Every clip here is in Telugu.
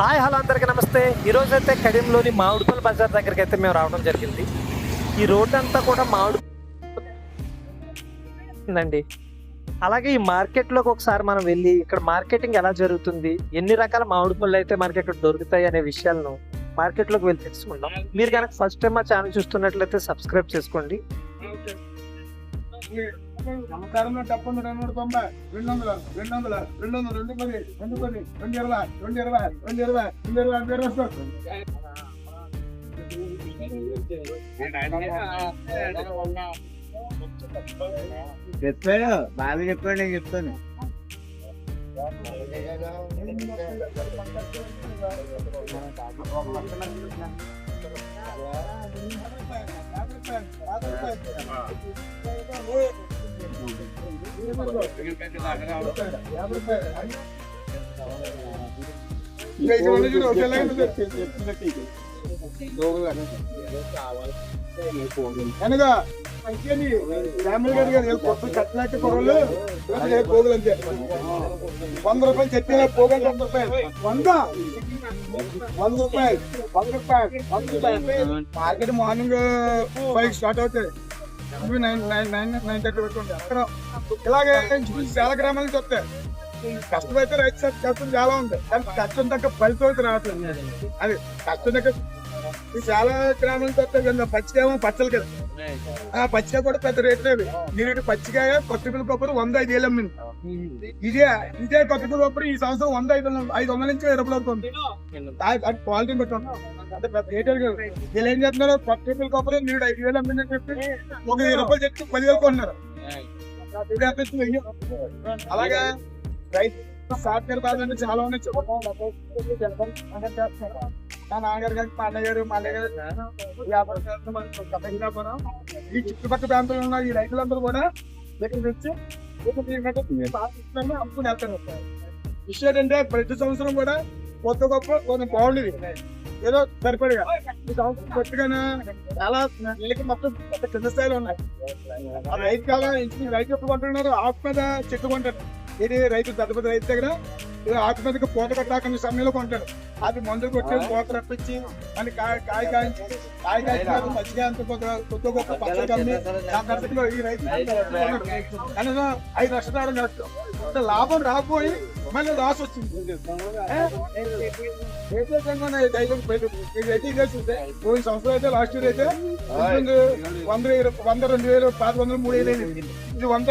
హాయ్ హలో అందరికీ నమస్తే. ఈరోజు అయితే కడియంలోని మామిడిపల్లి బజార్ దగ్గరికి అయితే మేము రావడం జరిగింది. ఈ రోడ్ అంతా కూడా మామిడి ఉందండి అలాగే ఈ మార్కెట్లోకి ఒకసారి మనం వెళ్ళి ఇక్కడ మార్కెటింగ్ ఎలా జరుగుతుంది ఎన్ని రకాల మామిడి పళ్ళు అయితే మనకి ఇక్కడ దొరుకుతాయి అనే విషయాలను మార్కెట్లోకి వెళ్ళి తెలుసుకుందాం. మీరు కనుక ఫస్ట్ టైం మా ఛానల్ చూస్తున్నట్లయితే సబ్స్క్రైబ్ చేసుకోండి. నమస్కారంలో తప్పకుండా రెండు నూట తొంభై రెండు వందల రెండు వందల రెండు వందల రెండు పది రెండు పది రెండు ఇరవై రెండు ఇరవై రెండు ఇరవై రెండు ఇరవై రెండు ఇరవై చెప్పాడు బాగా చెప్పాడు నేను చెప్తాను. అనగా గారు గారు కొత్త కట్టినట్టు పోగులు అంతే వంద రూపాయలు చెప్పిన పోగలు వంద రూపాయలు. వంద వంద రూపాయలు. వంద రూపాయలు. వంద రూపాయలు. మార్కెట్ మార్నింగ్ ఫైవ్ స్టార్ట్ అవుతాయి. Nine nine nine nine thirty ఉంటాయి అక్కడ ఇలాగే చాలా గ్రామాల నుంచి వస్తాయి. కష్టం అయితే రైతు సార్ కష్టం చాలా ఉంది. కానీ కష్టం తగ్గ ఫలితం అయితే రావట్లేదు. అది కష్టం తగ్గ ఈ చాలా గ్రామాల నుంచి వస్తాయి. కదా పచ్చికేమో పచ్చలు కదా. ఆ పచ్చికాయ కూడా పెద్ద రేట్ లేదు నేను పచ్చికాయ కొత్త పిల్ల కొబ్బరి వంద ఐదు వేలు అమ్మింది. ఇదే ఇదే కొత్త పిల్ల కొబ్బరి ఈ సంవత్సరం వంద ఐదు వందలు- ఐదు వందల నుంచి ఇరవై వరకు ఉంది. క్వాలిటీ పెట్టాను అంటే పెద్ద రేట్ వీళ్ళు ఏం చేస్తున్నారు? కొత్త పిల్ల కొబ్బరి నేను ఐదు వేలు అమ్మిందని చెప్పి ఒక వెయ్యి రూపాయలు చెప్తే పదివేలు కొన్నారు? వెయ్యి. అలాగే? రైతు సాఫ్ట్వేర్ అంటే చాలా ఉన్నాయి. మా నాన్నగారు కానీ మా అన్నగారు మా అన్నయ్య గారు వ్యాపారం. ఈ చుట్టుపక్కల ప్రాంతంలో ఉన్న ఈ రైతులందరూ కూడా దగ్గర నుంచి ఇస్తున్నారని అమ్ముకుని వెళ్తారు. విషయం ఏంటంటే ప్రతి సంవత్సరం కూడా కొత్త గొప్ప కొంచెం బాగుండేది ఏదో సరిపడిగా. ఈ సంవత్సరం కొత్తగానే చాలా నెలకి మొత్తం పెద్ద స్థాయిలో ఉన్నాయి. రైతు కాలం రైతు ఎప్పుడు కొంటున్నారు? ఆకు మీద చెట్టు కొంటారు. ఇది రైతు పెద్ద పెద్ద రైతు దగ్గర మీదకి పూత కట్టాకని సమయంలో కొంటారు అది మందులు కొట్టి పూత రప్పించి మళ్ళీ కాయ కాయ కాయించి కాయ కాయించి పచ్చిగా అంత కొత్త కొత్త గొప్ప పచ్చడి కమ్మి ఆ పరిస్థితిలో ఈ రైతు. కనీసం ఐదు లక్షల నష్టం అంటే లాభం రాకపోయి మళ్ళీ లాస్ వచ్చింది. చూస్తే పోయిన సంవత్సరం అయితే లాస్ట్ ఇయర్ అయితే వంద వంద రెండు వేలు పాత వందలు మూడు వేలు అయింది. ఇది వంద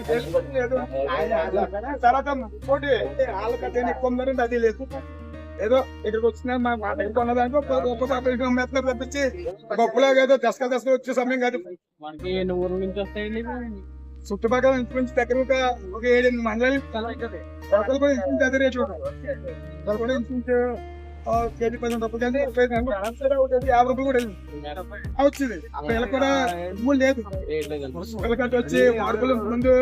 అది లేదు. తర్వాత ఇంకోటి వాళ్ళకంటే ఎక్కువ ఉందంటే అది లేదు ఏదో ఇక్కడికి వచ్చిన మా దగ్గర ఉన్నదానికి గొప్ప పాప మెత్తలు తప్పించి గొప్పలాగా ఏదో దశక దశక వచ్చే సమయం కాదు మనకి ఊర్ల నుంచి వస్తాయండి చుట్టుపక్కల దగ్గర ఒక ఏడెనిమిది ఇంచుమించు అదే రేటు ఇంచుమించు ఆ, కేజీ పదిహేను రూపాయలు కానీ ఐదు యాభై రూపాయలు కూడా వచ్చింది వీళ్ళకి కూడా భూములు లేదు. పిల్లకట్టు వచ్చి మార్పులు ముందు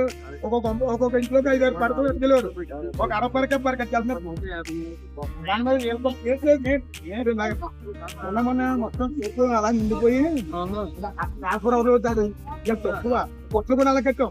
ఒక్కొక్క ఒక్కొక్క ఇంట్లోకి ఐదారు పడకలు ఎత్తుకెళ్ళారు ఒక అర పరక పరక వెళ్తున్నారు. మొన్న మొత్తం అలా నిండిపోయి నాకు రోజు అది ఇక తక్కువ. కొట్లు కూడా అలా కట్టాం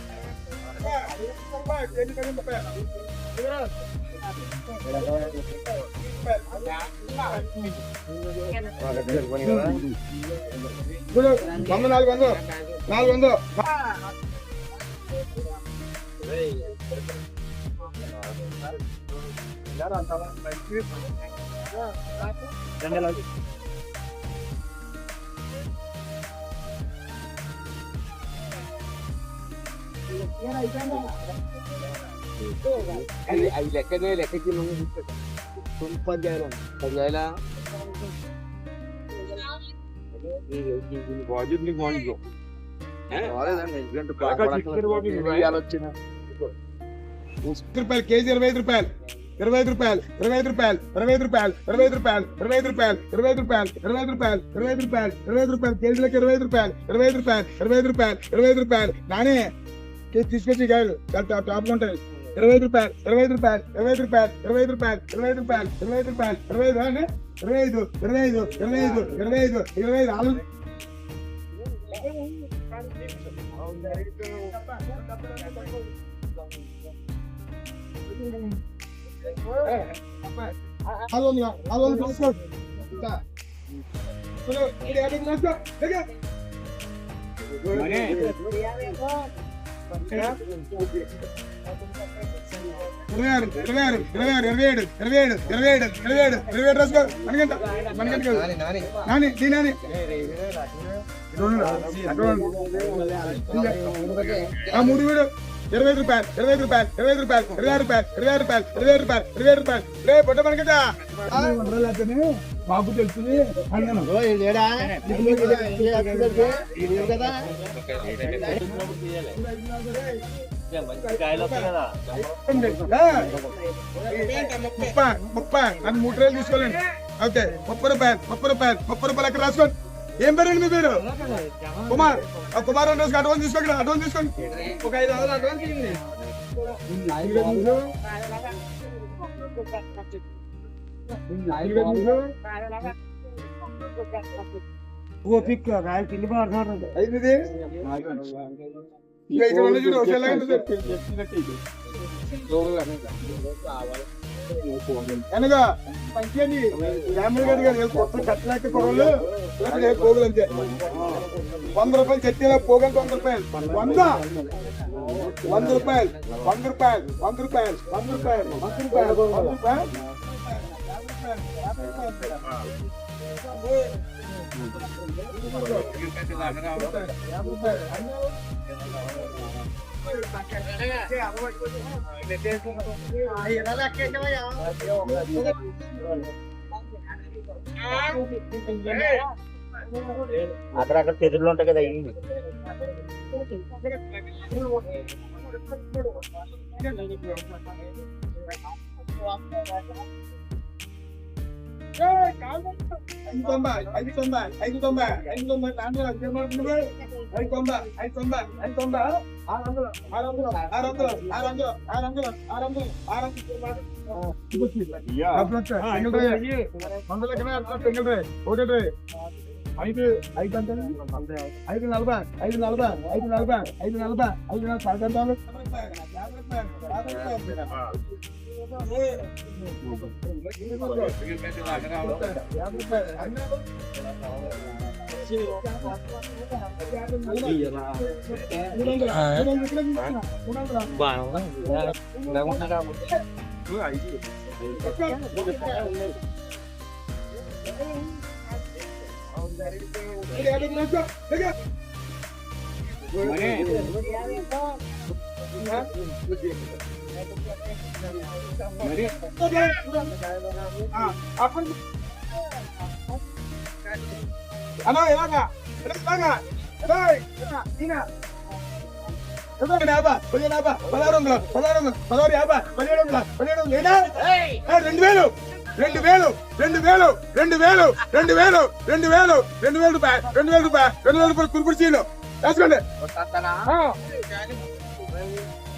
వంద నాలుగు వందలు నాలుగు వందలు అవి లెక్క లెక్కకి పదివేల పదివేల బాధ్యతని బాగుంది రూపాయలు కేజీ ఇరవై ఐదు రూపాయలు ఇరవై ఐదు రూపాయలు ఇరవై ఐదు రూపాయలు ఇరవై ఐదు రూపాయలు ఇరవై ఐదు రూపాయలు ఇరవై ఐదు రూపాయలు ఇరవై ఐదు రూపాయలు ఇరవై ఐదు రూపాయలు ఇరవై ఐదు రూపాయలు ఇరవై ఐదు రూపాయలు కేజీలకి ఇరవై ఐదు రూపాయలు ఇరవై ఐదు రూపాయలు ఇరవై ఐదు రూపాయలు ఇరవై ఐదు రూపాయలు నానే తీసుకొచ్చి కాయలు టాప్ ఉంటాయి ఇరవై ఐదు రూపాయలు ఇరవై ఐదు రూపాయలు ఇరవై ఐదు రూపాయలు ఇరవై ఐదు రూపాయలు ఇరవై ఐదు రూపాయలు ఇరవై ఐదు రూపాయలు ఇరవై ఐదు అండి ఇరవై ఐదు ఇరవై ఐదు ఇరవై ఐదు ఇరవై ఐదు ఇరవై ఐదు ఆలు. తీసుకో ఇరవై ఆరు ఇరవై ఆరు ఇరవై ఆరు ఇరవై ఏడు ఇరవై ఏడు ఇరవై ఏడు ఇరవై ఏడు ఇరవై ఏడు రాసుకో నాని నాని ఆ మూడు వీడు ఇరవై రూపాయలు ఇరవై రూపాయలు ఇరవై రూపాయలు ఇరవై రూపాయలు ఇరవై రూపాయలు ఇరవై రూపాయలు ఇరవై రూపాయలు. రే పొట్ట మనకట బాబు తెలుస్తుంది ముప్పై ముప్పై అది మూడు రోజులు తీసుకోలేండి ఓకే ముప్పై రూపాయలు ముప్పై రూపాయలు ముప్పై రూపాయలు ఎక్కడ రాసుకోండి. ఏం పేరండి మీ పేరు? కుమార్. కుమార్ రెండు రోజులు అడ్వాన్స్ తీసుకోండి అడ్వాన్స్ తీసుకోండి. ఒక ఐదు వందలు అడ్వాన్స్ ఇవ్వండి. ఓపిక రాయలు కింది పడుతున్నాడు. ఐదుది? ఇంకా ఐదు వందలు చూడు ఒకసారి ఎలా ఉంటుంది? అనగా మంచిది ఫ్యామిలీ గారి గారు కొత్త కట్టలేక కొరలు లేకపోతే పోగులు అంతే. వంద రూపాయలు చెట్టిన పోగలు వంద రూపాయలు. వంద? వంద రూపాయలు. వంద రూపాయలు. వంద రూపాయలు. వంద రూపాయలు. వంద రూపాయలు. వంద రూపాయలు. అక్కడక్కడ చెదురులు ఉంటాయి కదా అయ్యి ఐదు తొంభై ఐదు తొంభై ఐదు తొంభై ఐదు తొంభై నాన్న ఏమంటున్నావు ఐదు తొంభై ఐదు తొంభై ఐదు తొంభై ఆరు వందలు. ఆరు వందలు ఆరు వందలు ఆరు వందలు ఆరు వందలు ఆరు వందలు ఆరు వందలు ఒకటి ఐదు ఐదు అంటే ఐదు నలభై ఐదు నలభై ఐదు నలభై ఐదు నలభై ఐదు నలభై vào đó đang quăng ra một cái cứ ấy chứ Mana? అన్నా ఎలాగా ఎలాగా పదహారు వందలు పదహారు వందలు పదహారు యాభై పదిహేడు వందల పదిహేడు వందలు ఏనా? రెండు వేలు రెండు వేలు రెండు వేలు రెండు వేలు రెండు వేలు రెండు వేలు రెండు వేల రూపాయలు రెండు వేల రూపాయలు రెండు వేల రూపాయలు కురుపుడు చీలు రాసుకోండి Bye.